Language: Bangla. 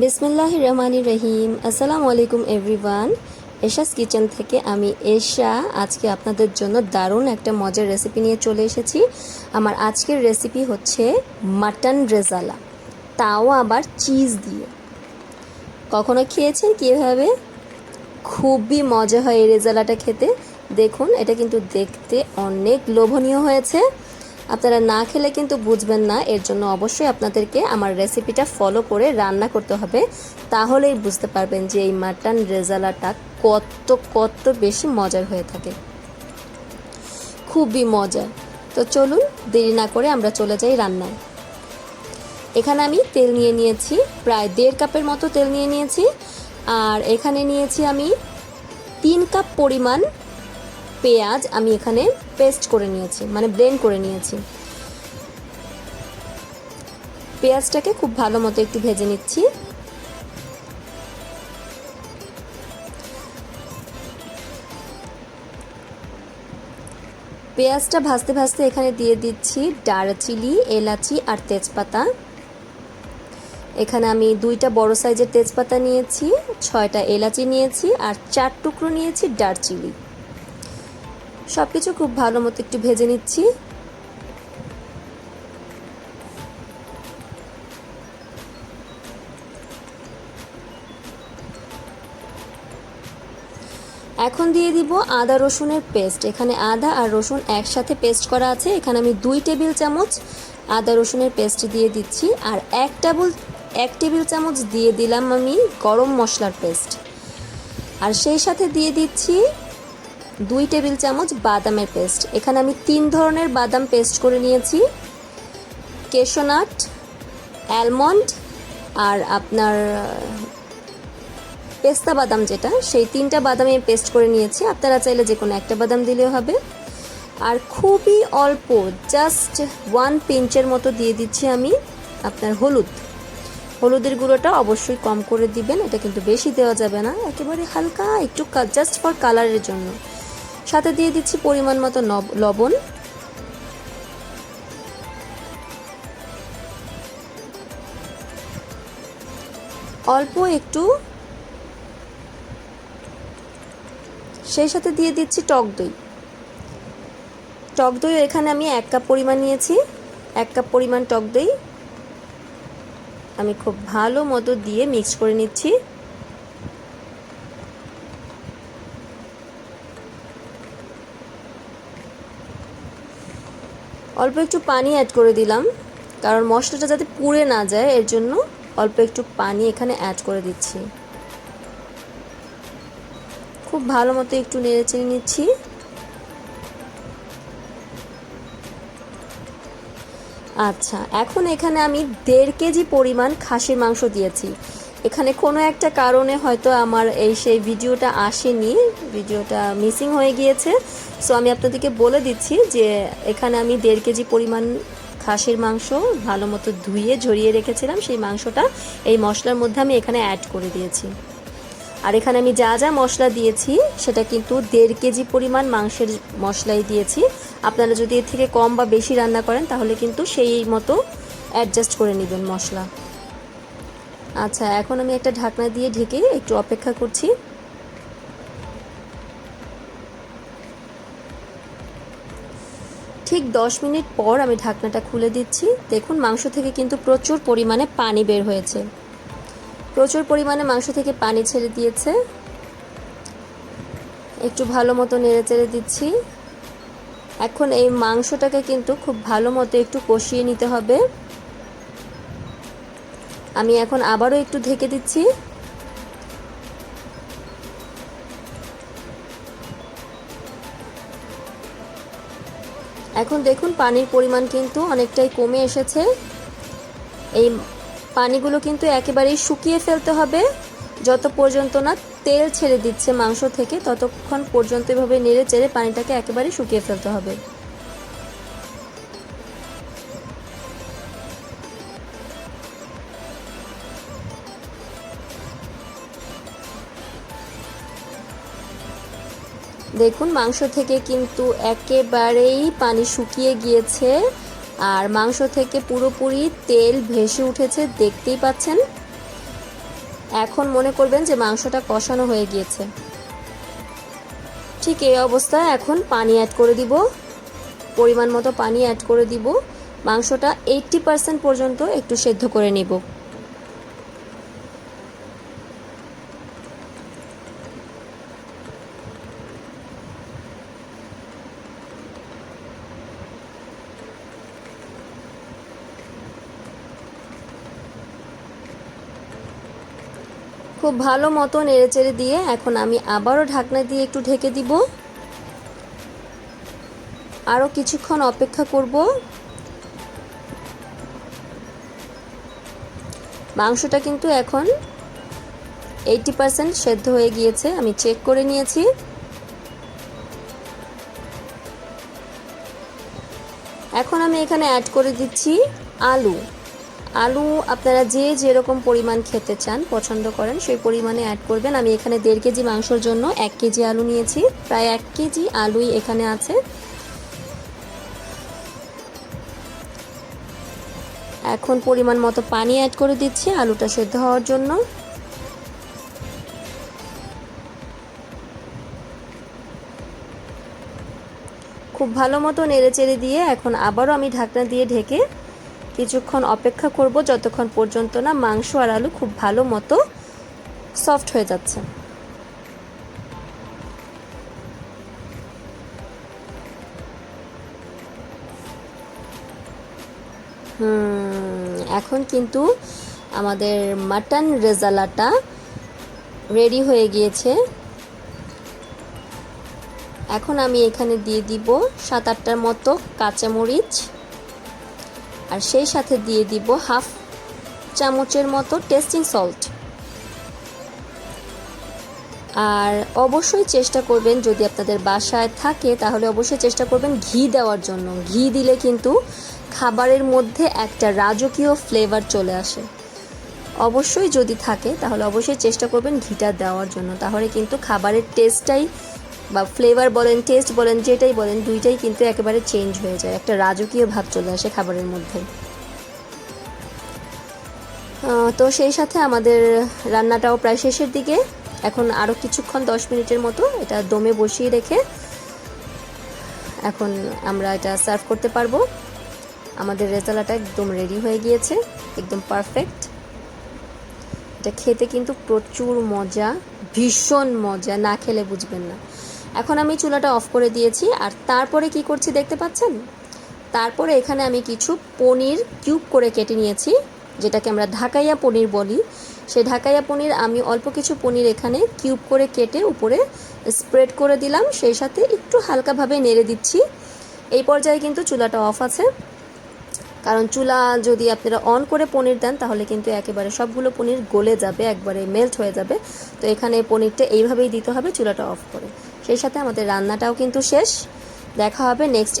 বিসমিল্লাহ রহমানি রহিম। আসসালামু আলাইকুম এভরিওয়ান। এশাস কিচেন থেকে আমি এশা। আজকে আপনাদের জন্য দারুণ একটা মজার রেসিপি নিয়ে চলে এসেছি। আমার আজকের রেসিপি হচ্ছে মাটন রেজালা। তাও আবার চিজ দিয়ে। কখনো খেয়েছেন কীভাবে? খুবই মজা হয় এই রেজালাটা খেতে। দেখুন, এটা কিন্তু দেখতে অনেক লোভনীয় হয়েছে। আপনারা না খেলে কিন্তু বুঝবেন না। এর জন্য অবশ্যই আপনাদেরকে আমার রেসিপিটা ফলো করে রান্না করতে হবে। তাহলেই বুঝতে পারবেন যে এই মাটন রেজালাটা কত কত বেশি মজার হয়ে থাকে। খুবই মজার। তো চলুন, দেরি না করে আমরা চলে যাই রান্নায়। এখানে আমি তেল নিয়ে নিয়েছি, প্রায় দেড় কাপের মতো তেল নিয়ে নিয়েছি। আর এখানে নিয়েছি আমি তিন কাপ পরিমাণ পেঁয়াজ আমি এখানে পেস্ট করে নিয়েছি মানে ব্লেন্ড করে নিয়েছি। পেঁয়াজটাকে খুব ভালো মতো একটু ভেজে নিচ্ছি। পেঁয়াজটা ভাজতে ভাজতে এখানে দিয়ে দিচ্ছি দারচিনি, এলাচি আর তেজপাতা। এখানে আমি দুইটা বড় সাইজের তেজপাতা নিয়েছি, ছয়টা এলাচি নিয়েছি আর চার টুকরো নিয়েছি দারচিনি। সব কিছু খুব ভালো মতো একটু ভেজে নিচ্ছি। এখন দিয়ে দিব আদা রসুনের পেস্ট। এখানে আদা আর রসুন একসাথে পেস্ট করা আছে। এখানে আমি দুই টেবিল চামচ আদা রসুনের পেস্ট দিয়ে দিচ্ছি। আর এক টেবিল এক টেবিল চামচ দিয়ে দিলাম আমি গরম মশলার পেস্ট। আর সেই সাথে দিয়ে দিচ্ছি দুই টেবিল চামচ বাদামের পেস্ট। এখানে আমি তিন ধরনের বাদাম পেস্ট করে নিয়েছি। কেশোনাট, অ্যালমন্ড আর আপনার পেস্তা বাদাম যেটা, সেই তিনটা বাদাম আমি পেস্ট করে নিয়েছি। আপনারা চাইলে যে কোনো একটা বাদাম দিলেও হবে। আর খুবই অল্প, জাস্ট ওয়ান পিঞ্চের মতো দিয়ে দিচ্ছি আমি আপনার হলুদ। হলুদের গুঁড়োটা অবশ্যই কম করে দিবেন, এটা কিন্তু বেশি দেওয়া যাবে না। একেবারে হালকা, একটু জাস্ট ফর কালারের জন্য। সাথে দিয়ে দিচ্ছি পরিমাণ মতো লবণ। অল্প একটু। সেই সাথে দিয়ে দিচ্ছি টক দই। টক দই এখানে আমি এক কাপ পরিমাণ নিয়েছি। এক কাপ পরিমাণ টক দই। আমি খুব ভালো মতো দিয়ে মিক্স করে নিচ্ছি। অল্প একটু পানি অ্যাড করে দিলাম, কারণ মশলাটা যাতে পুড়ে না যায়, এর জন্য অল্প একটু পানি এখানে অ্যাড করে দিচ্ছি। খুব ভালো মতো একটু নেড়ে চেড়ে নিচ্ছি। আচ্ছা এখন এখানে আমি দেড় কেজি পরিমাণ খাসির মাংস দিয়েছি। এখানে কোনো একটা কারণে হয়তো আমার এই সেই ভিডিওটা আসেনি, ভিডিওটা মিসিং হয়ে গিয়েছে। সো আমি আপনাদেরকে বলে দিচ্ছি যে এখানে আমি দেড় কেজি পরিমাণ খাসির মাংস ভালো মতো ধুয়ে ঝরিয়ে রেখেছিলাম। সেই মাংসটা এই মশলার মধ্যে আমি এখানে অ্যাড করে দিয়েছি। আর এখানে আমি যা যা মশলা দিয়েছি, সেটা কিন্তু দেড় কেজি পরিমাণ মাংসের মশলাই দিয়েছি। আপনারা যদি এর থেকে কম বা বেশি রান্না করেন, তাহলে কিন্তু সেই মতো অ্যাডজাস্ট করে নেবেন মশলা। আচ্ছা এখন আমি একটা ঢাকনা দিয়ে ঢেকে একটু অপেক্ষা করছি। ঠিক দশ মিনিট পর আমি ঢাকনাটা খুলে দিচ্ছি। দেখুন, মাংস থেকে কিন্তু প্রচুর পরিমাণে পানি বের হয়েছে। প্রচুর পরিমাণে মাংস থেকে পানি ছেড়ে দিয়েছে। একটু ভালো মতো নেড়ে চেড়ে দিচ্ছি। এখন এই মাংসটাকে কিন্তু খুব ভালো মতো একটু কষিয়ে নিতে হবে। আমি এখন আবারও একটু ঢেকে দিচ্ছি। এখন দেখুন পানির পরিমাণ কিন্তু অনেকটাই কমে এসেছে। এই পানিগুলো কিন্তু একেবারেই শুকিয়ে ফেলতে হবে। যত পর্যন্ত না তেল ছেড়ে দিচ্ছে মাংস থেকে, ততক্ষণ পর্যন্ত এভাবে নেড়ে চেড়ে পানিটাকে একেবারেই শুকিয়ে ফেলতে হবে। দেখুন, মাংস থেকে কিন্তু একেবারেই পানি শুকিয়ে গিয়েছে আর মাংস থেকে পুরোপুরি তেল ভেসে উঠেছে, দেখতেই পাচ্ছেন। এখন মনে করবেন যে মাংসটা কষানো হয়ে গিয়েছে। ঠিক এই অবস্থায় এখন পানি অ্যাড করে দিব। পরিমাণ মতো পানি অ্যাড করে দিব। মাংসটা এইট্টি পার্সেন্ট পর্যন্ত একটু সেদ্ধ করে নিব। খুব ভালো মতো নেড়েচেড়ে দিয়ে এখন আমি আবারও ঢাকনা দিয়ে একটু ঢেকে দিব। আরও কিছুক্ষণ অপেক্ষা করব। মাংসটা কিন্তু এখন এইটি পার্সেন্ট সেদ্ধ হয়ে গিয়েছে, আমি চেক করে নিয়েছি। এখন আমি এখানে অ্যাড করে দিচ্ছি আলু। আলু আপনারা যে যেরকম পরিমাণ খেতে চান, পছন্দ করেন, সেই পরিমাণে অ্যাড করবেন। আমি এখানে দেড় কেজি মাংসর জন্য এক কেজি আলু নিয়েছি। প্রায় এক কেজি আলুই এখানে আছে। এখন পরিমাণ মতো পানি অ্যাড করে দিচ্ছি আলুটা সেদ্ধ হওয়ার জন্য। খুব ভালো মতো নেড়ে চেড়ে দিয়ে এখন আবারও আমি ঢাকনা দিয়ে ঢেকে কিছুক্ষণ অপেক্ষা করব, যতক্ষণ পর্যন্ত না মাংস আর আলু খুব ভালো মতো সফট হয়ে যাচ্ছে। এখন কিন্তু আমাদের মাটন রেজালাটা রেডি হয়ে গিয়েছে। এখন আমি এখানে দিয়ে দিব সাত আটটার মতো কাঁচামরিচ। আর সেই সাথে দিয়ে দিব হাফ চামচের মতো টেস্টিং সল্ট। আর অবশ্যই চেষ্টা করবেন যদি আপনাদের বাসায় থাকে, তাহলে অবশ্যই চেষ্টা করবেন ঘি দেওয়ার জন্য। ঘি দিলে কিন্তু খাবারের মধ্যে একটা রাজকীয় ফ্লেভার চলে আসে। অবশ্যই যদি থাকে, তাহলে অবশ্যই চেষ্টা করবেন ঘিটা দেওয়ার জন্য। তাহলে কিন্তু খাবারের টেস্টটাই বা ফ্লেভার বলেন টেস্ট বলেন, যেটাই বলেন, দুইটাই কিন্তু একেবারে চেঞ্জ হয়ে যায়। একটা রাজকীয় ভাব চলে আসে খাবারের মধ্যে। তো সেই সাথে আমাদের রান্নাটাও প্রায় শেষের দিকে। এখন আরও কিছুক্ষণ, দশ মিনিটের মতো এটা দমে বসিয়ে রেখে এখন আমরা এটা সার্ভ করতে পারব। আমাদের রেজালাটা একদম রেডি হয়ে গিয়েছে, একদম পারফেক্ট এটা খেতে কিন্তু প্রচুর মজা, ভীষণ মজা, না খেলে বুঝবেন না। এখন আমি চুলাটা অফ করে দিয়েছি, আর তারপরে কি করছি দেখতে পাচ্ছেন? তারপরে এখানে আমি কিছু পনির কিউব করে কেটে নিয়েছি, যেটাকে আমরা ঢাকাইয়া পনির বলি। সেই ঢাকাইয়া পনির আমি অল্প কিছু পনির এখানে কিউব করে কেটে উপরে স্প্রেড করে দিলাম, সেই সাথে একটু হালকাভাবে নেড়ে দিচ্ছি। এই পর্যায়ে কিন্তু চুলাটা অফ আছে। কারণ চুলা যদি আপনারা অন করে পনির দেন, তাহলে কিন্তু একেবারে সবগুলো পনির গলে যাবে, একবারে মেল্ট হয়ে যাবে। তো এখানে পনিরটা এইভাবেই দিতে হবে, চুলাটা অফ করে। সেই সাথে আমাদের রান্নাটাও কিন্তু শেষ। দেখা হবে নেক্সট